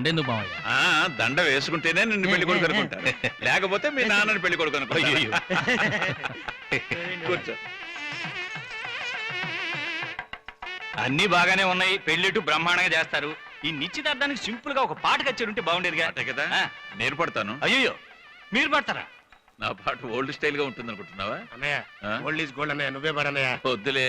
దండెందుకు మావయ్య? ఆ దండ వేసుకుంటేనే నిన్ను పెళ్ళి కొడుకు అనుకుంటాను లేకపోతే మీ నాన్నని పెళ్ళి కొడుకు. అనుకుంటాను కూర్చో. అన్ని బాగానే ఉన్నాయి. పెళ్ళిట్టు బ్రహ్మాండంగా చేస్తారు. ఈ నిశ్చితార్థానికి సింపుల్గా ఒక పాట కచ్చేది ఉంటే బాగుండేదిగా. అంతే కదా? ఆ. నేర్పడతాను అయ్యో మీరు పడతారా? నా పాట ఓల్డ్ స్టైల్గా ఉంటుంది అనుకుంటున్నావా అన్నయ్య ఆ? గోల్డ్ ఈజ్ గోల్డ్ అన్నయ్య. నువ్వే పడన్నయ్య వద్దులే.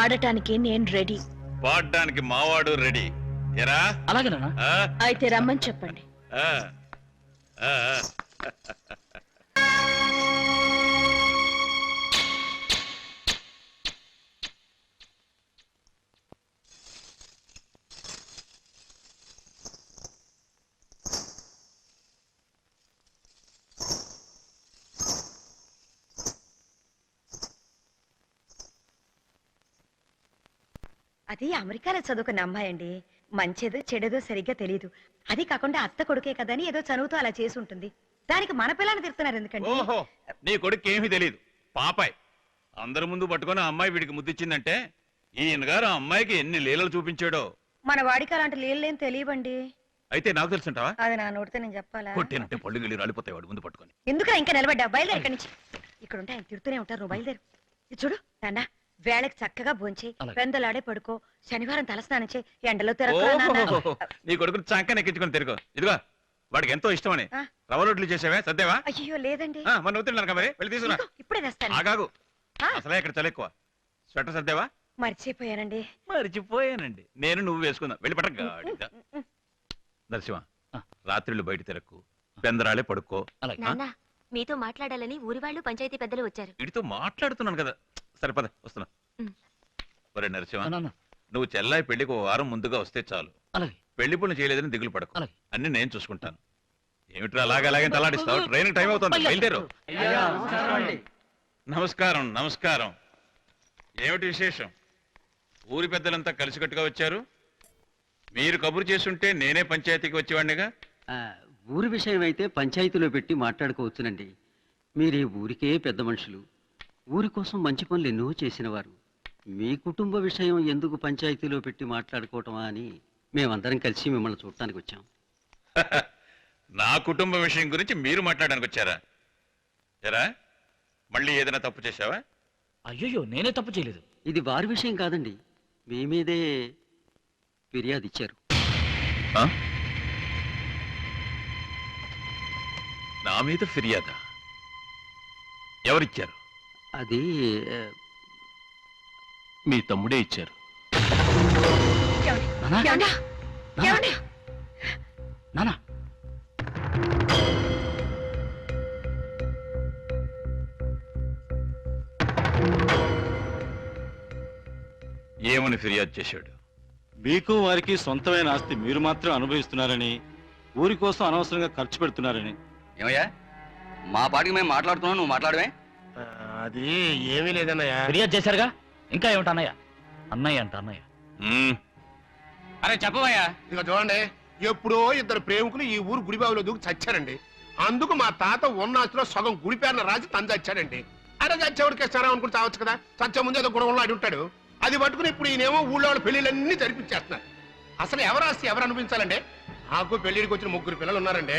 ఆడటానికి నేను రెడీ పాడడానికి మావాడు రెడీ ఎరా అలాగే నాన్న? అయితే రమ్మని చెప్పండి ఆ. ఆ, ఆ. అది అమెరికాలో చదువుకున్న అమ్మాయి అండి మంచిదో చెడేదో సరిగ్గా తెలియదు అది కాకుండా అత్త కొడుకే కదని ఏదో చదువుతూ అలా చేసి ఉంటుంది. దానికి మన పిల్లని తిడుతున్నారు ఎందుకండి? ఓహో నీ కొడుకు ఏమీ తెలియదు పాపాయ్. అందరి ముందు పట్టుకొని ఆ అమ్మాయి వీడికి ముద్దిచ్చిందంటే ఈయన గారు ఆ అమ్మాయికి ఎన్ని లీలలు చూపించాడో. మన వాడికి అలాంటి లేని తెలియవండి. అయితే నాకు తెలుసుంటావా? అది నా నోటితో నేను చెప్పాలా? కొట్టేనంటే పళ్ళు గిళ్ళు రాలిపోతాయి వాడు ముందు పట్టుకొని. ఎందుకు ఇంకా నిలబడ్డా బయలుదేరు ఇక్కడి నుంచి. ఇక్కడ ఉంటే ఆయన తిడుతూనే ఉంటారు. నువ్వు బయలుదేరు. ఇది చూడు నాన్న. వేళకి చక్కగా అలాగే. పెందలాడే పడుకో. శనివారం తలస్నానం చేయి. ఎండలో తిరగరా నాన్న. ఓహో, నీ కొడుకుని చంకన ఎక్కించుకొని తిరుగు. ఇదిగో వాడికి ఎంతో ఇష్టమని. ఆ. రవ్వ రొట్లు చేసావే? సర్దేవా? అయ్యో లేదండి. ఆ, మన మరి. వెళ్ళి తీసుకురా. ఇదిగో, ఇప్పుడే ఆగాగు. ఆ. అసలే ఇక్కడ చలి ఎక్కువ. స్వెటర్ సర్దేవా? మర్చిపోయానండి. మరిచిపోయానండి. నేను నువ్వు వేసుకుందా. వెళ్ళి పట్ట గాడిద. నరసింహ ఆ. రాత్రిళ్ళు బయట తిరక్కు. పెందరాలే పడుకో. అలాగే. నాన్న మీతో మాట్లాడాలని ఊరి వాళ్ళు పంచాయతీ పెద్దలు వచ్చారు. వీడితో మాట్లాడుతున్నాను కదా. సరే పద వస్తున్నా. ఒరే నరసింహ నాన్న నువ్వు చెల్లాయి పెళ్ళికి ఓ వారం ముందుగా వస్తే చాలు. అలాగే. పెళ్ళి పనులు చేయలేదని దిగులు పడకు. అలాగే. అన్ని నేను చూసుకుంటాను. ఏమిట్రా అలాగే అలాగే తలాడిస్తావు? ట్రైన్ టైం అవుతుంది. బయలుదేరు. నమస్కారం నమస్కారం ఏమిటి విశేషం? ఊరి పెద్దలంతా కలిసికట్టుగా వచ్చారు? మీరు కబురు చేస్తుంటే నేనే పంచాయతీకి వచ్చేవాడినిగా? ఆ, ఊరి విషయం అయితే పంచాయతీలో పెట్టి మాట్లాడుకోవచ్చునండి. మీరు ఈ ఊరికే పెద్ద మనుషులు. ఊరి కోసం మంచి పనులు ఎన్నో చేసినవారు. మీ కుటుంబ విషయం ఎందుకు పంచాయతీలో పెట్టి మాట్లాడుకోవటమా అని మేమందరం కలిసి మిమ్మల్ని చూడటానికి వచ్చాం. నా కుటుంబ విషయం గురించి మీరు మాట్లాడడానికి వచ్చారా? ఎరా మళ్ళీ ఏదైనా తప్పు చేశావా? అయ్యో నేనే తప్పు చేయలేదు. ఇది వారి విషయం కాదండి. మీ మీదే ఫిర్యాదు ఇచ్చారు. ఆ? నా మీద ఫిర్యాదా? ఎవరిచ్చారు? అది మీ తమ్ముడే ఇచ్చారు. ఏమండి? నానా? ఏమండి? ఏమండి? నానా? ఏమని ఫిర్యాదు చేశాడు? మీకు వారికి సొంతమైన ఆస్తి మీరు మాత్రం అనుభవిస్తున్నారని ఊరి కోసం అనవసరంగా ఖర్చు పెడుతున్నారని. ఏమయ్యా? మా పాటికి మేము మాట్లాడుతున్నాం నువ్వు మాట్లాడమే అది ఏమీ లేదన్నయ్య. ఫిర్యాదు చేశారుగా? ఇంకా ఏమిటి అన్నయ్య? అన్నయ్య అంట అన్నయ్య. అరే చెప్పవయ్యా ఇక చూడండి ఎప్పుడో ఇద్దరు ప్రేమికులు ఈ ఊరు గుడిబావిలో దూకి చచ్చారండి. అందుకు మా తాత ఉన్న ఆస్తిలో సగం గుడి పేరున రాసి తను చచ్చాడండి. అరే చచ్చేవాడికి ఇస్తారా అనుకుని చావచ్చు కదా? చచ్చే ముందు ఏదో గుణంలో ఆడి ఉంటాడు. అది పట్టుకుని ఇప్పుడు ఈయనేమో ఊళ్ళో వాళ్ళ పెళ్ళిళ్ళన్నీ జరిపించేస్తున్నారు. అసలు ఎవరు ఆస్తి ఎవరు అనిపించాలండి నాకు పెళ్ళిడికి వచ్చిన ముగ్గురు పిల్లలు ఉన్నారండి.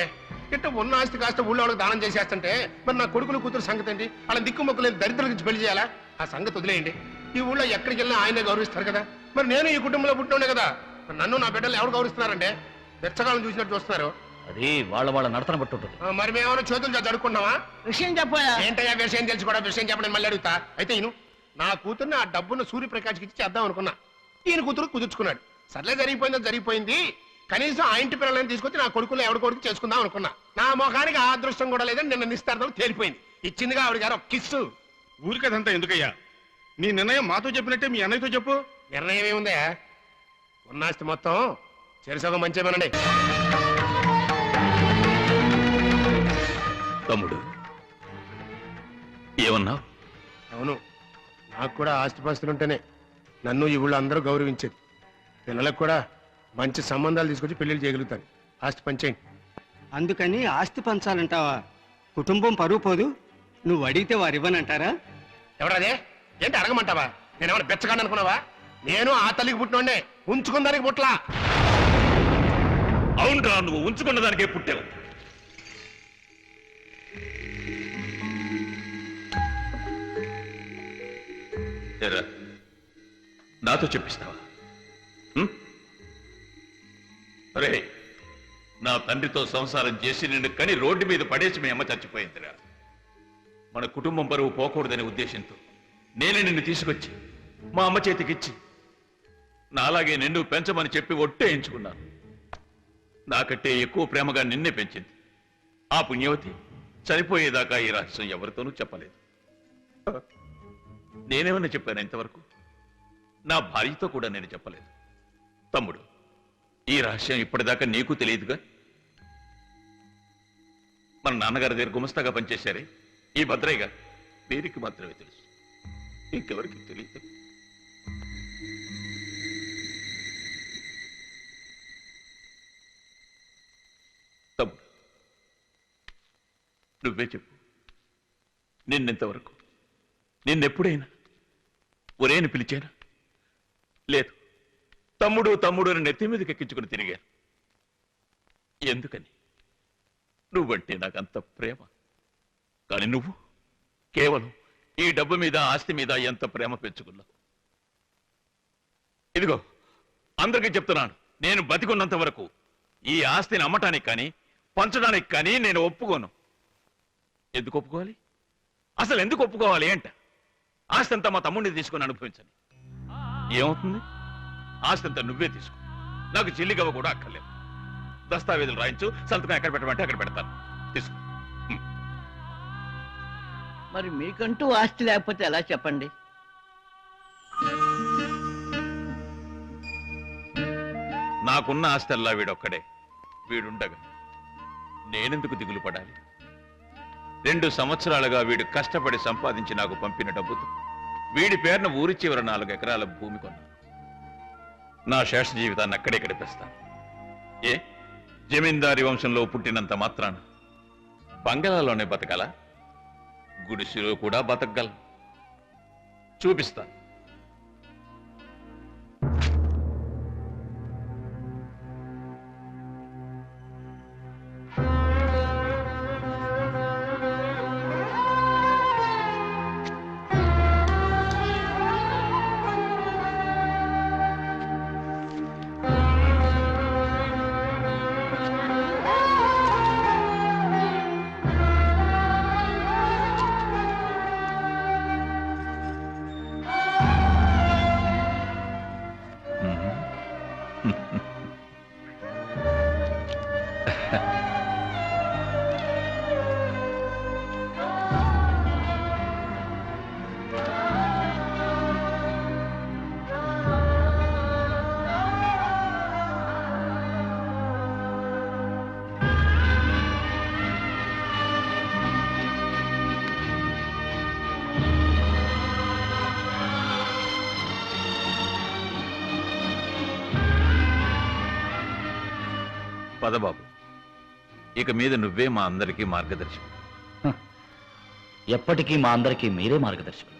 ఇట్ట ఉన్న ఆస్తి కాస్త ఊళ్ళో వాళ్ళకి దానం చేసేస్తుంటే మరి నా కొడుకులు కూతురు సంగతి ఏంటి? వాళ్ళ దిక్కు మొక్కలు దరిద్రులకి ఇచ్చి పెళ్ళి చేయాలా? ఆ సంగతి వదిలేయండి. ఈ ఊళ్ళో ఎక్కడికి వెళ్ళినా ఆయనే గౌరవిస్తారు కదా. మరి నేను ఈ కుటుంబంలో పుట్టినే కదా. మరి నన్ను నా బిడ్డలు ఎవరు గౌరవిస్తున్నారండి బెచ్చగాలను చూసినట్టు చూస్తున్నారు. అది వాళ్ళ వాళ్ళ నడతన ఆ, మరి మేమేమైనా చేతులు చేసి అడుక్కున్నావా విషయం చెప్పాయా ఏంటయ్యా విషయం తెలిసి కూడా విషయం చెప్పడం మళ్ళీ అడుగుతా. అయితే ఈయన నా కూతుర్ని ఆ డబ్బును సూర్యప్రకాష్కి ఇచ్చి చేద్దాం అనుకున్నా. ఈయన కూతురు కుదుర్చుకున్నాడు. సర్లే జరిగిపోయిందో జరిగిపోయింది. కనీసం ఆ ఇంటి పిల్లలని తీసుకొచ్చి నా కొడుకులు ఎవరి కొడుకు చేసుకుందాం అనుకున్నా. నా ముఖానికి ఆ అదృష్టం కూడా లేదని నిన్న నిస్తార్థం తేలిపోయింది. ఇచ్చిందిగా ఆవిడ గారు కిస్సు. ఊరికదంతా ఎందుకయ్యా? నీ నిర్ణయం మాతో చెప్పినట్టే మీ అన్నయ్యతో చెప్పు. నిర్ణయం ఏముందా ఉన్నాస్తి మొత్తం చెరుసగం మంచిమనండి తమ్ముడు ఏమన్నావు అవును నాకు కూడా ఆస్తిపాస్తులు ఉంటేనే నన్ను ఈ ఊళ్ళో అందరూ గౌరవించేది. పిల్లలకు కూడా మంచి సంబంధాలు తీసుకొచ్చి పెళ్ళిళ్ళు చేయగలుగుతాను ఆస్తి పంచేయండి. అందుకని ఆస్తి పంచాలంటావా? కుటుంబం పరువు పోదు. నువ్వు అడిగితే వారు ఇవ్వనంటారా? ఎవరదే ఏంటి అడగమంటావా? నేనేమన్నా బెచ్చగాను అనుకున్నావా? నేను ఆ తల్లికి పుట్టినోడే ఉంచుకుందానికి పుట్లా అవునరా నువ్వు ఉంచుకున్న దానికే పుట్టావు. నాతో చెప్పిస్తావా? అరే నా తండ్రితో సంసారం చేసి నిన్ను కని రోడ్డు మీద పడేసి మీ అమ్మ చచ్చిపోయిందిరా. మన కుటుంబం పరువు పోకూడదనే ఉద్దేశంతో నేనే నిన్ను తీసుకొచ్చి మా అమ్మ చేతికిచ్చి నాలాగే నిన్ను పెంచమని చెప్పి ఒట్టేయించుకున్నాను నాకంటే ఎక్కువ ప్రేమగా నిన్నే పెంచింది. ఆ పుణ్యవతి చనిపోయేదాకా ఈ రహస్యం ఎవరితోనూ చెప్పలేదు. నేనేమన్నా చెప్పాను ఇంతవరకు? నా భార్యతో కూడా నేను చెప్పలేదు. తమ్ముడు ఈ రహస్యం ఇప్పటిదాకా నీకు తెలియదుగా? మన నాన్నగారి దగ్గర గుమస్తాగా పనిచేశారే. ఈ భద్రయ్య గారు వీరికి మాత్రమే తెలుసు. ఇంకెవరికి తెలియదు? తమ్ముడు నువ్వే చెప్పు. నిన్నెంతవరకు? నిన్నెప్పుడైనా? ఒరేని పిలిచానా? లేదు. తమ్ముడు తమ్ముడు అని నెత్తి మీదకి ఎక్కించుకుని తిరిగారు. ఎందుకని? నువ్వంటే నాకంత ప్రేమ. కానీ నువ్వు కేవలం ఈ డబ్బు మీద ఆస్తి మీద ఎంత ప్రేమ పెంచుకున్నావు? ఇదిగో అందరికీ చెప్తున్నాను. నేను బతికున్నంత వరకు ఈ ఆస్తిని అమ్మటానికి కానీ పంచడానికి కానీ నేను ఒప్పుకోను. ఎందుకు ఒప్పుకోవాలి? అసలు ఎందుకు ఒప్పుకోవాలి ఏంట ఆస్తి అంతా మా తమ్ముడిని తీసుకొని అనుభవించని ఏమవుతుంది? ఆస్తి అంతా నువ్వే తీసుకో. నాకు చిల్లిగవ్వ కూడా అక్కర్లేదు. దస్తావేజులు రాయించు సంతకం ఎక్కడ పెట్టమంటే అక్కడ పెడతాను. తీసుకో. మరి మీకంటూ ఆస్తి లేకపోతే ఎలా చెప్పండి? నాకున్న ఆస్తి అల్లా వీడొక్కడే. వీడుండగా నేనెందుకు దిగులు పడాలి? రెండు సంవత్సరాలుగా వీడు కష్టపడి సంపాదించి నాకు పంపిన డబ్బుతో వీడి పేరున ఊరి చివర నాలుగు ఎకరాల భూమి కొన్నా నా శేష జీవితాన్ని అక్కడే గడిపేస్తాను. ఏ? జమీందారి వంశంలో పుట్టినంత మాత్రాన బంగళాలోనే బతకాలా? గుడిసెలో కూడా బతకగల చూపిస్తాను. పదబాబు ఇక మీద నువ్వే మా అందరికీ మార్గదర్శకుడు. ఎప్పటికీ మా అందరికీ మీరే మార్గదర్శకులు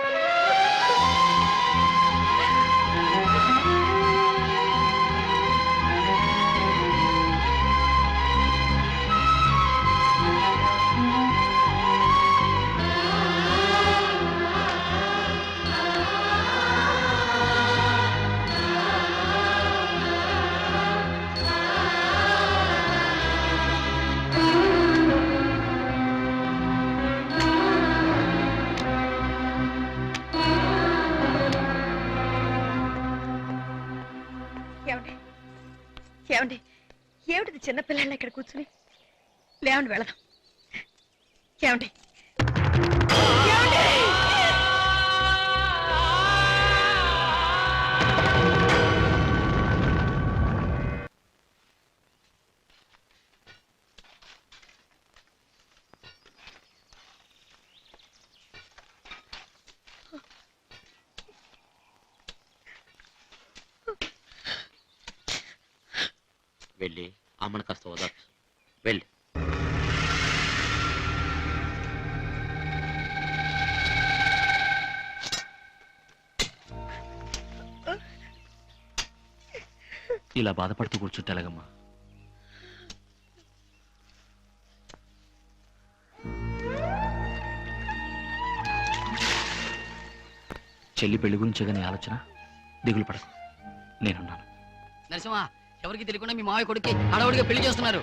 ఏమిటిది చిన్నపిల్లల్ని ఇక్కడ కూర్చుని? లేవండి వెళదాం. ఏమండి? ఇలా బాధపడుతూ కూర్చుంటే ఎలాగమ్మా చెల్లి పెళ్ళి గురించే కానీ ఆలోచన? దిగులు పడకు. నేనున్నాను. నరసింహ ఎవరికి తెలియకుండా మీ మావయ్య కొడుకు హడావుడిగా పెళ్ళి చేస్తున్నారు.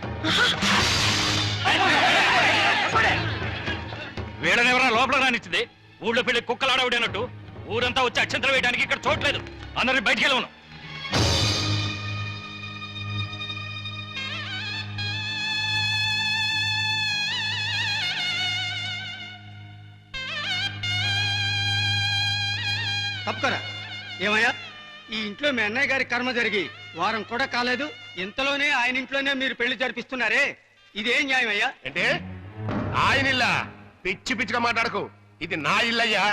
వీళ్ళని ఎవరైనా లోపల రానిచ్చింది? ఊళ్ళో పెళ్ళి కుక్కలు ఆడవిడేనట్టు ఊరంతా వచ్చి అక్షంతలు వేయడానికి ఇక్కడ చోట్లేదు అందరిని బయటికి వెళ్ళవను తప్పుకరా ఏమయ్యా ఈ ఇంట్లో మీ అన్నయ్య గారి కర్మ జరిగి వారం కూడా కాలేదు ఇంతలోనే ఆయన ఇంట్లోనే మీరు పెళ్ళి జరిపిస్తున్నారే. ఇదేం న్యాయం అయ్యా? అంటే ఆయన ఇల్లా? పిచ్చి పిచ్చిగా మాట్లాడకు. ఇది నా ఇల్లయ్యా.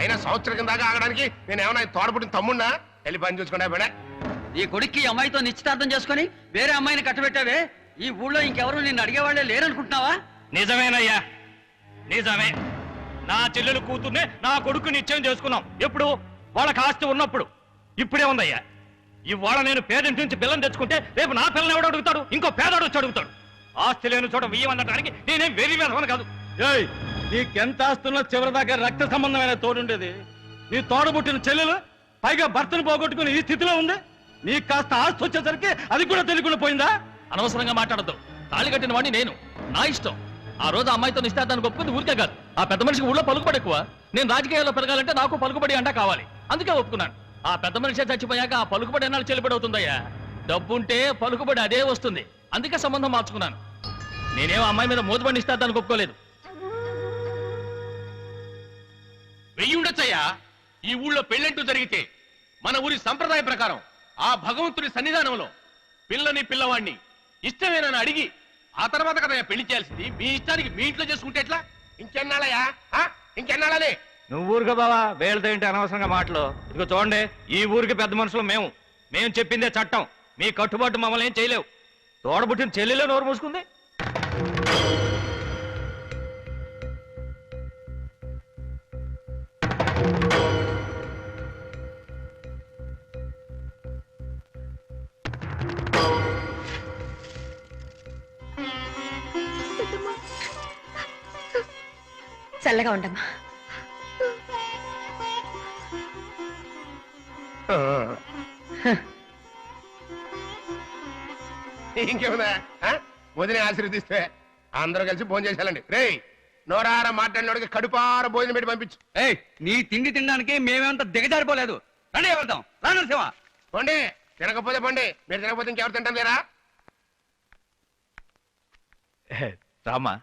అయినా సంవత్సరం కింద దాకా ఆగడానికి నేను ఏమన్నా తోడపుట్టిన తమ్ముడినా వెళ్ళి పని చూసుకున్నా బిడ ఈ కొడుక్కి ఈ అమ్మాయితో నిశ్చితార్థం చేసుకొని వేరే అమ్మాయిని కట్టబెట్టావే? ఈ ఊళ్ళో ఇంకెవరు నిన్ను అడిగేవాళ్ళే లేరనుకుంటున్నావా? నిజమేనయ్యా. నిజమే. నా చెల్లెలు కూతుర్నే నా కొడుకు నిశ్చయం చేసుకున్నాం. ఎప్పుడు? వాళ్ళకి ఆస్తి ఉన్నప్పుడు ఇప్పుడే ఉందయ్యా. ఇవాళ నేను పేదింటి నుంచి పిల్లని తెచ్చుకుంటే రేపు నా పిల్లని ఎవడు అడుగుతాడు? ఇంకో పేదోడు వచ్చి అడుగుతాడు. ఆస్తి లేని చోట వియ్యమనడానికి నేనేం వెరీ వేదవని కాదు. ఏయ్ నీకెంత ఆస్తున్నా చివరి దాకా రక్త సంబంధమైన తోడుండేది నీ తోడబుట్టిన చెల్లెలు పైగా భర్తను పోగొట్టుకుని ఈ స్థితిలో ఉంది. నీకు కాస్త ఆస్తి వచ్చేసరికి అది కూడా తెలియకుండా పోయిందా? అనవసరంగా మాట్లాడద్దు. తాళి కట్టిన వాడిని నేను. నా ఇష్టం. ఆ రోజు అమ్మాయితో నిశ్చితార్థానికి ఒప్పుకుంది ఊరికే కాదు. ఆ పెద్ద మనిషికి ఊళ్ళో పలుకుబడి ఎక్కువ. నేను రాజకీయాల్లో పెరగాలంటే నాకు పలుకుబడి అంటా కావాలి. అందుకే ఒప్పుకున్నాను. ఆ పెద్ద మనిషి చచ్చిపోయాక ఆ పలుకుబడి ఎన్నాళ్ళు చెల్లిబడి అవుతుందయ్యా డబ్బుంటే పలుకుబడి అదే వస్తుంది. అందుకే సంబంధం మార్చుకున్నాను. నేనేం అమ్మాయి మీద మూతబడి నిశ్చితార్థానికి ఒప్పుకోలేదు. వెయ్యి ఉండొచ్చయ్యా ఈ ఊళ్ళో పెళ్ళంటూ జరిగితే మన ఊరి సంప్రదాయ ప్రకారం ఆ భగవంతుడి సన్నిధానంలో పిల్లని పిల్లవాడిని ఇష్టమేనని అడిగి ఆ తర్వాత కదా పెళ్ళి చేయాల్సింది. మీ ఇష్టానికి మీ ఇంట్లో చేసుకుంటే ఎట్లా? ఇంకెన్నాళ్ళయా ఆ? నువ్వు ఊరుగా బావా వేళ్ళతో ఏంటి అనవసరంగా మాటలు. ఇదిగో చూడండి ఈ ఊరికి పెద్ద మనుషులు మేము. మేము చెప్పిందే చట్టం. మీ కట్టుబాటు మమ్మల్ని ఏం చేయలేవు. తోడబుట్టిన చెల్లెలే నోరు మూసుకుంది. చల్లగా ఉండమ్మా. ఇంకేముందా? వదిన ఆశీర్వదిస్తే అందరూ కలిసి భోజనం చేసేయాలండి. రే నోరారా మాట్లాడినోడికి కడుపార భోజనం పెట్టి పంపించు. ఏ నీ తిండి తినడానికి మేమేమంత దిగజారిపోలేదు. రండి ఎవరిదాం రాను శివ పండి తినకపోతే పండి మీరు తినకపోతే ఇంకెవరు తింటాం లేరా రామా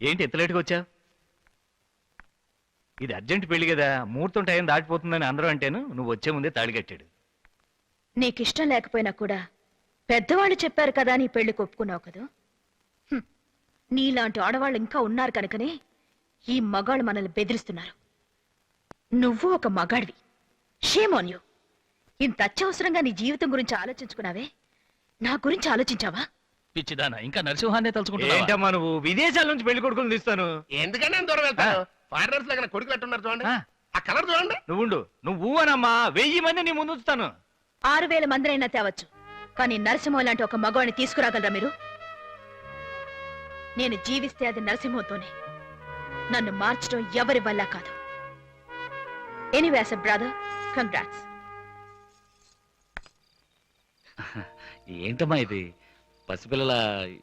ఏంటి ఎంత లేటుగా వచ్చావు? ఇది అర్జెంట్ పెళ్ళి కదా ముహూర్తం టైం దాటిపోతుందని అందరూ అంటేను నువ్వు వచ్చే ముందే తాళి కట్టాడు. నీకిష్టం లేకపోయినా కూడా పెద్దవాళ్ళు చెప్పారు కదా నీ పెళ్ళికి ఒప్పుకున్నావు కదా. హ్మ్. నీలాంటి ఆడవాళ్ళు ఇంకా ఉన్నారు కనుకనే ఈ మగాళ్ళు మనల్ని బెదిరిస్తున్నారు. నువ్వు ఒక మగాడివి. షేమోన్ యు ఇంత అత్యవసరంగా నీ జీవితం గురించి ఆలోచించుకున్నావే? నా గురించి ఆలోచించావా? పిచ్చిదానా ఇంకా నరసింహాన్నే తలుచుకుంటున్నావా? ఏంటమ్మా నువ్వు? విదేశాల నుంచి పెళ్ళి కొడుకులు తీస్తాను. ఎందుకంటే దూరం వెళ్తాను ఫారినర్స్ దగ్గర కొడుకులు ఎట్టున్నారు చూడండి. ఆ. ఆ కలర్ చూడండి. నువ్వుండు. నువ్వు అనమ్మా. వెయ్యి మంది నీ ముందు ఉంచుతాను. ఆరు వేల మందినైనా తేవచ్చు. కానీ నరసింహం లాంటి ఒక మగవాడిని తీసుకురాగలరా మీరు? నేను జీవిస్తే అది నరసింహంతోనే. నన్ను మార్చడం ఎవరి వల్ల కాదు. ఎనీవేస్ బ్రదర్ కంగ్రాట్స్ ఏంటమ్మా ఇది? పసిపిల్లల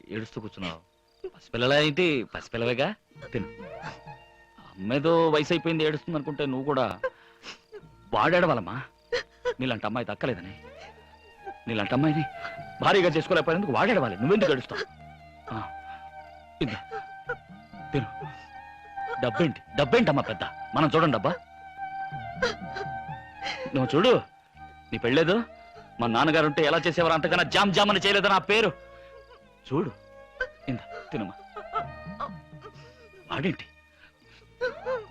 ఏడుస్తూ కూర్చున్నావు. పసిపిల్లల ఏంటి? పసిపిల్లవేగా? తిను. మేదో వయసు అయిపోయింది ఏడుస్తుంది అనుకుంటే నువ్వు కూడా వాడేడవాలమ్మా. నీలాంటి అమ్మాయి దక్కలేదని. నీలాంటి అమ్మాయిని భారీగా చేసుకోలేకపోయినందుకు వాడేడవాలి. నువ్వెందుకు ఏడుస్తావు? ఆ, తిను. డబ్బేంటి? డబ్బేంటమ్మా పెద్ద? మనం చూడండి డబ్బా నువ్వు చూడు. నీ పెళ్ళేదు? మా నాన్నగారు ఉంటే ఎలా చేసేవారు? అంతకన్నా జామ్ జామ్ అని చేయలేదు నా పేరు? చూడు. ఇందా తినమ్మా. వాడేంటి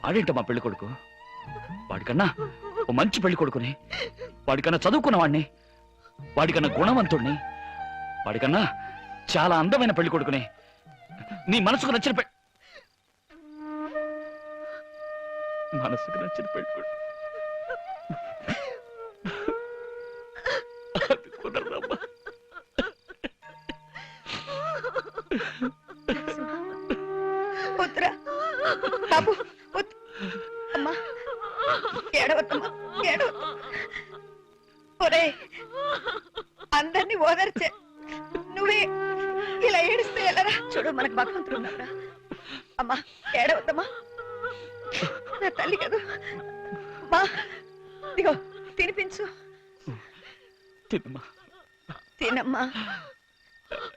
వాడేంట మా పెళ్ళి కొడుకు. వాడికన్నా ఓ మంచి పెళ్ళి కొడుకుని. వాడికన్నా చదువుకున్న వాడిని వాడికన్నా గుణవంతుణ్ణి. వాడికన్నా చాలా అందమైన పెళ్ళి కొడుకుని. నీ మనసుకు నచ్చిన పె మనసుకు నచ్చిన పెళ్ళి కొడుకు. అది quero.